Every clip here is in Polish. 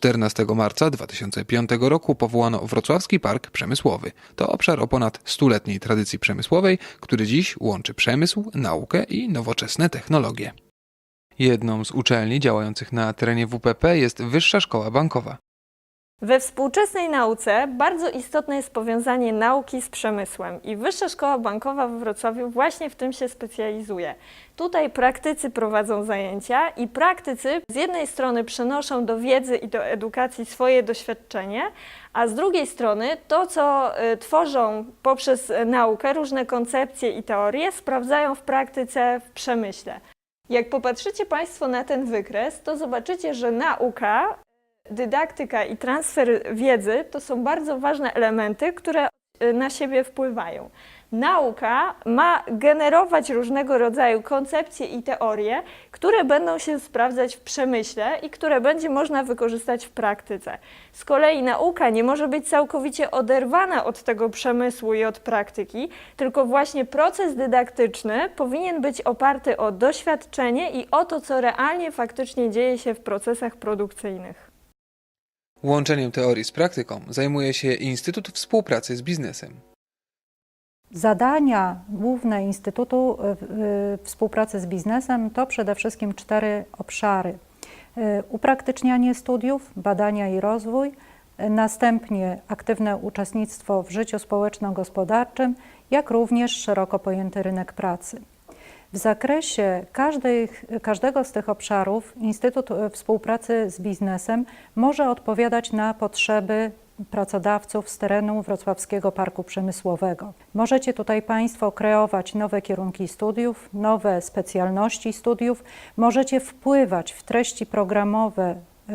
14 marca 2005 roku powołano Wrocławski Park Przemysłowy. To obszar o ponad stuletniej tradycji przemysłowej, który dziś łączy przemysł, naukę i nowoczesne technologie. Jedną z uczelni działających na terenie WPP jest Wyższa Szkoła Bankowa. We współczesnej nauce bardzo istotne jest powiązanie nauki z przemysłem i Wyższa Szkoła Bankowa we Wrocławiu właśnie w tym się specjalizuje. Tutaj praktycy prowadzą zajęcia i praktycy z jednej strony przenoszą do wiedzy i do edukacji swoje doświadczenie, a z drugiej strony to, co y, tworzą poprzez y, naukę, różne koncepcje i teorie, sprawdzają w praktyce w przemyśle. Jak popatrzycie Państwo na ten wykres, to zobaczycie, że nauka dydaktyka i transfer wiedzy to są bardzo ważne elementy, które y, na siebie wpływają. Nauka ma generować różnego rodzaju koncepcje i teorie, które będą się sprawdzać w przemyśle i które będzie można wykorzystać w praktyce. Z kolei nauka nie może być całkowicie oderwana od tego przemysłu i od praktyki, tylko właśnie proces dydaktyczny powinien być oparty o doświadczenie i o to, co realnie faktycznie dzieje się w procesach produkcyjnych. Łączeniem teorii z praktyką zajmuje się Instytut Współpracy z Biznesem. Zadania główne Instytutu y, y, Współpracy z Biznesem to przede wszystkim cztery obszary. Y, Upraktycznianie studiów, badania i rozwój, następnie aktywne uczestnictwo w życiu społeczno-gospodarczym, jak również szeroko pojęty rynek pracy. W zakresie każdej, każdego z tych obszarów Instytut y, Współpracy z Biznesem może odpowiadać na potrzeby pracodawców z terenu Wrocławskiego Parku Przemysłowego. Możecie tutaj Państwo kreować nowe kierunki studiów, nowe specjalności studiów, możecie wpływać w treści programowe y,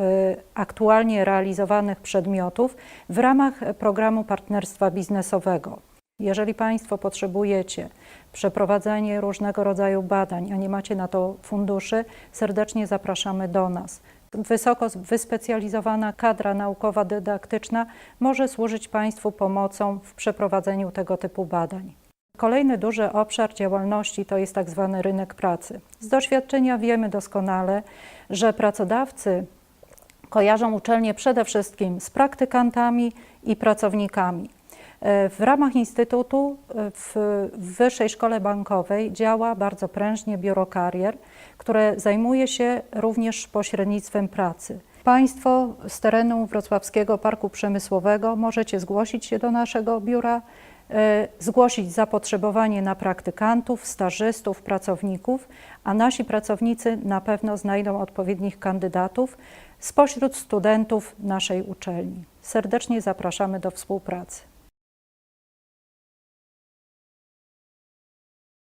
aktualnie realizowanych przedmiotów w ramach programu partnerstwa biznesowego. Jeżeli Państwo potrzebujecie przeprowadzenie różnego rodzaju badań, a nie macie na to funduszy, serdecznie zapraszamy do nas. Wysoko wyspecjalizowana kadra naukowa dydaktyczna może służyć Państwu pomocą w przeprowadzeniu tego typu badań. Kolejny duży obszar działalności to jest tak zwany rynek pracy. Z doświadczenia wiemy doskonale, że pracodawcy kojarzą uczelnie przede wszystkim z praktykantami i pracownikami. W ramach Instytutu w Wyższej Szkole Bankowej działa bardzo prężnie biuro karier, które zajmuje się również pośrednictwem pracy. Państwo z terenu Wrocławskiego Parku Przemysłowego możecie zgłosić się do naszego biura, e, zgłosić zapotrzebowanie na praktykantów, stażystów, pracowników, a nasi pracownicy na pewno znajdą odpowiednich kandydatów spośród studentów naszej uczelni. Serdecznie zapraszamy do współpracy.